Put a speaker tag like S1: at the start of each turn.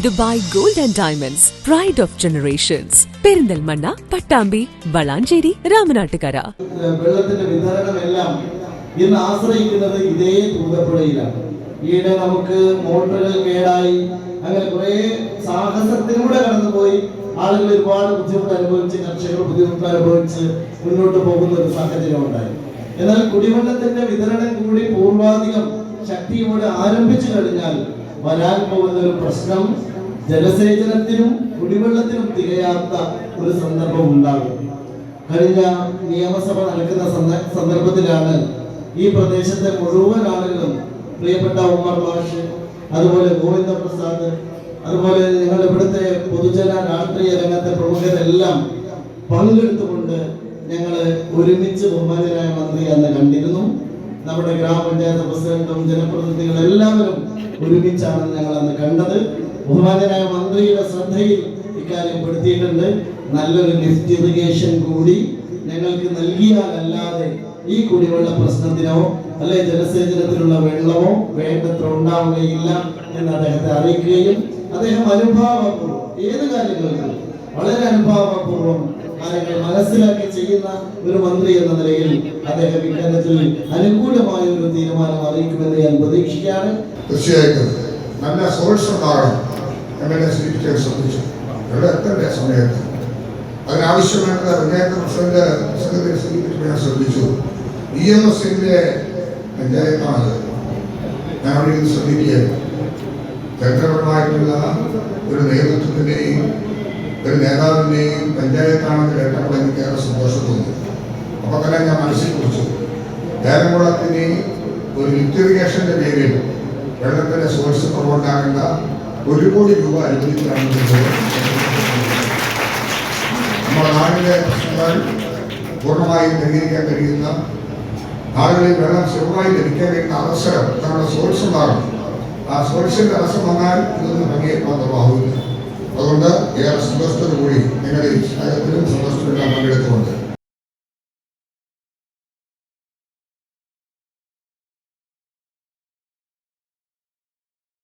S1: Dubai gold and diamonds pride of generations Perinthalmanna Pattambi Valanchery Ramanattukara.
S2: വെള്ളത്തിന്റെ വിതരണമെല്ലാം ഇന്ന് ആശ്രയിക്കുന്നത് ഇതേ തൂതപ്പുഴയിലാണ്. ഈയിടെ നമുക്ക് മോട്ടോറുകൾ കേടായി അങ്ങനെ കുറെ സാഹസത്തിലൂടെ കടന്നുപോയി ആളുകൾ ഒരുപാട് ബുദ്ധിമുട്ട് അനുഭവിച്ച് കർഷകർ ബുദ്ധിമുട്ട് അനുഭവിച്ച് മുന്നോട്ട് പോകുന്ന ഒരു സാഹചര്യം ഉണ്ടായി. എന്നാൽ കുടിവെള്ളത്തിന്റെ വിതരണം കൂടി പൂർവാധികം ശക്തിയോടെ ആരംഭിച്ചു കഴിഞ്ഞാൽ വരാൻ പോകുന്ന ഒരു പ്രശ്നം ജലസേചനത്തിനും കുടിവെള്ളത്തിനും തികയാത്ത ഒരു സന്ദർഭം ഉണ്ടാകും. കഴിഞ്ഞ നിയമസഭ നടക്കുന്ന സന്ദ- സന്ദർഭത്തിലാണ് ഈ പ്രദേശത്തെ മുഴുവൻ ആളുകളും പ്രിയപ്പെട്ട ഉമ്മർ ഭാഷ് അതുപോലെ ഗോവിന്ദ പ്രസാദ് അതുപോലെ ഞങ്ങൾ ഇവിടുത്തെ പൊതുജന രാഷ്ട്രീയ രംഗത്തെ പ്രമുഖരെല്ലാം പങ്കെടുത്തുകൊണ്ട് ഞങ്ങൾ ഒരുമിച്ച് ബഹുമാനരായ മന്ത്രി അന്ന് കണ്ടിരുന്നു. നമ്മുടെ ഗ്രാമപഞ്ചായത്ത് പ്രസിഡന്റും ജനപ്രതിനിധികളും എല്ലാവരും ഒരുമിച്ചാണ് ഞങ്ങൾ അന്ന് കണ്ടത്. ബഹുമാനായ മന്ത്രിയുടെ ശ്രദ്ധയിൽ ഇക്കാര്യം പെടുത്തിയിട്ടുണ്ട്. നല്ലൊരു ലിഫ്റ്റ് ഇറിഗേഷൻ കൂടി ഞങ്ങൾക്ക് നൽകിയാലല്ലാതെ ഈ കുടിവെള്ള പ്രശ്നത്തിനോ അല്ലെ ജലസേചനത്തിനുള്ള വെള്ളമോ വേണ്ടത്ര ഉണ്ടാവുകയില്ല എന്ന് അദ്ദേഹത്തെ അറിയിക്കുകയും അദ്ദേഹം അനുഭാവപൂർവം ഏത് കാര്യങ്ങൾക്കും? വളരെ അനുഭാവപൂർവം കാര്യങ്ങൾ മനസ്സിലാക്കി ചെയ്യുന്ന ഒരു മന്ത്രി എന്ന നിലയിൽ അദ്ദേഹം ഇക്കാര്യത്തിൽ അനുകൂലമായ ഒരു തീരുമാനം അറിയിക്കുമെന്ന് ഞാൻ പ്രതീക്ഷിക്കുകയാണ്.
S3: തീർച്ചയായിട്ടും. നല്ല സോഴ്സ് ഉണ്ടാകണം. ശ്രദ്ധിച്ചു. ഞാൻ ഇ എം എസിന്റെ പഞ്ചായത്താണ്. ഞാൻ അവിടെ ശ്രദ്ധിക്കുകയായിരുന്നു ചരിത്രപരമായിട്ടുള്ള ഒരു നേതൃത്വത്തിന്റെയും ഒരു നേതാവിന്റെയും പഞ്ചായത്താണെന്ന് കേട്ടപ്പോൾ എനിക്ക് ഏറെ സന്തോഷം തോന്നി. അപ്പൊ തന്നെ ഞാൻ മനസ്സിൽ കുറിച്ചു. ഏലംകുളത്തിന് ഒരു ലിക്വിറിഗേഷന്റെ പേരിൽ വെള്ളത്തിന്റെ സോഴ്സ് കുറവുണ്ടാകേണ്ട ഒരു കോടി രൂപ അനുവദിച്ചാണ് നമ്മുടെ നാടിന്റെ പ്രശ്നങ്ങൾ പൂർണമായും പരിഹരിക്കാൻ കഴിയുന്ന ആളുകളിൽ വെള്ളം സുഖമായി ലഭിക്കാൻ കഴിയുന്ന അവസരം നമ്മുടെ സോഴ്സ് ഉണ്ടാകും ആ സോഴ്സിന്റെ അവസരം വന്നാൽ ഇതൊന്നും ഭംഗിയെ നിർവാഹമില്ല അതുകൊണ്ട് ഏറെ സന്തോഷത്തോടു കൂടി നിങ്ങളുടെ ഈ